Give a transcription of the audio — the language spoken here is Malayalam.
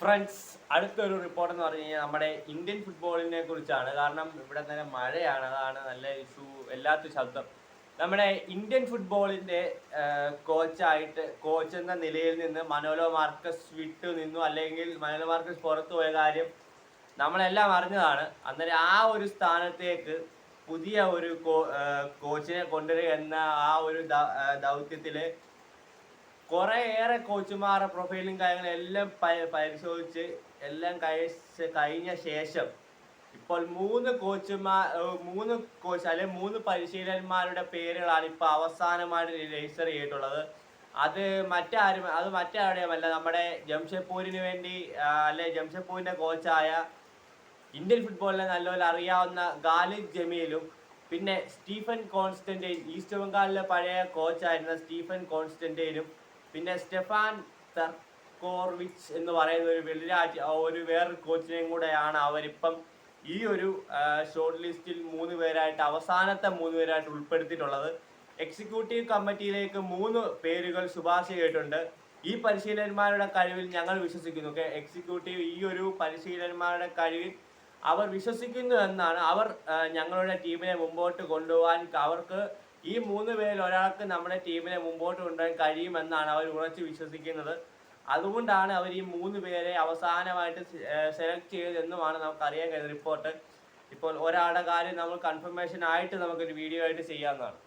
ഫ്രണ്ട്സ് അടുത്തൊരു റിപ്പോർട്ട് എന്ന് പറഞ്ഞു കഴിഞ്ഞാൽ നമ്മുടെ ഇന്ത്യൻ ഫുട്ബോളിനെ കുറിച്ചാണ്. കാരണം ഇവിടെ തന്നെ മഴയാണ്. അതാണ് നല്ല ഇഷ്യൂ എല്ലാത്ത ശബ്ദം. നമ്മുടെ ഇന്ത്യൻ ഫുട്ബോളിന്റെ കോച്ചായിട്ട് കോച്ച് എന്ന നിലയിൽ നിന്ന് മനോലോ മാർക്കസ് വിട്ടു നിന്നു. അല്ലെങ്കിൽ മനോലോ മാർക്കസ് പുറത്തു പോയ കാര്യം നമ്മളെല്ലാം അറിഞ്ഞതാണ്. അന്നേരം ആ ഒരു സ്ഥാനത്തേക്ക് പുതിയ ഒരു കോച്ചിനെ കൊണ്ടുവരിക എന്ന ആ ഒരു ദൗത്യത്തിൽ കുറെ ഏറെ കോച്ചുമാരുടെ പ്രൊഫൈലും കാര്യങ്ങളും എല്ലാം പരിശോധിച്ച് എല്ലാം കഴിച്ച് കഴിഞ്ഞ ശേഷം ഇപ്പോൾ മൂന്ന് കോച്ചുമാർ മൂന്ന് കോച്ച് അല്ലെങ്കിൽ മൂന്ന് പരിശീലകന്മാരുടെ പേരുകളാണ് ഇപ്പോൾ അവസാനമായിട്ട് രജിസ്റ്റർ ചെയ്തിട്ടുള്ളത്. അത് മറ്റാരും അത് മറ്റാരുടെയുമല്ല. നമ്മുടെ ജംഷഡ്പൂരിന് വേണ്ടി അല്ലെ ജംഷഡ്പൂരിന്റെ കോച്ചായ ഇന്ത്യൻ ഫുട്ബോളിനെ നല്ലപോലെ അറിയാവുന്ന ഗാലിദ് ജമീലും പിന്നെ സ്റ്റീഫൻ കോൺസ്റ്റന്റൈൻ ഈസ്റ്റ് ബംഗാളിലെ പഴയ കോച്ചായിരുന്ന സ്റ്റീഫൻ കോൺസ്റ്റന്റൈനും പിന്നെ സ്റ്റെഫാൻ തെർക്കോർവിച്ച് എന്ന് പറയുന്ന ഒരു വെളിരാജ്യ ഒരു വേറൊരു കോച്ചിനെയും കൂടെയാണ് അവരിപ്പം ഈ ഒരു ഷോർട്ട് ലിസ്റ്റിൽ മൂന്ന് പേരായിട്ട് അവസാനത്തെ മൂന്ന് പേരായിട്ട് ഉൾപ്പെടുത്തിയിട്ടുള്ളത്. എക്സിക്യൂട്ടീവ് കമ്മിറ്റിയിലേക്ക് മൂന്ന് പേരുകൾ ശുപാർശ ചെയ്തിട്ടുണ്ട് ഈ പരിശീലകന്മാരുടെ കഴിവിൽ ഞങ്ങൾ വിശ്വസിക്കുന്നു. എക്സിക്യൂട്ടീവ് ഈ ഒരു പരിശീലകന്മാരുടെ കഴിവിൽ അവർ വിശ്വസിക്കുന്നു എന്നാണ് അവർ ഞങ്ങളുടെ ടീമിനെ മുമ്പോട്ട് കൊണ്ടുപോകാൻ അവർക്ക് ഈ മൂന്ന് പേരിൽ ഒരാൾക്ക് നമ്മുടെ ടീമിനെ മുമ്പോട്ട് കൊണ്ടുപോകാൻ കഴിയുമെന്നാണ് അവർ ഉറച്ചു വിശ്വസിക്കുന്നത്. അതുകൊണ്ടാണ് അവർ ഈ മൂന്ന് പേരെ അവസാനമായിട്ട് സെലക്ട് ചെയ്തതെന്നുമാണ് നമുക്ക് അറിയാൻ കഴിയുന്ന റിപ്പോർട്ട്. ഇപ്പോൾ ഒരാളുടെ കാര്യം നമ്മൾ കൺഫർമേഷൻ ആയിട്ട് നമുക്കൊരു വീഡിയോ ആയിട്ട് ചെയ്യാവുന്നതാണ്.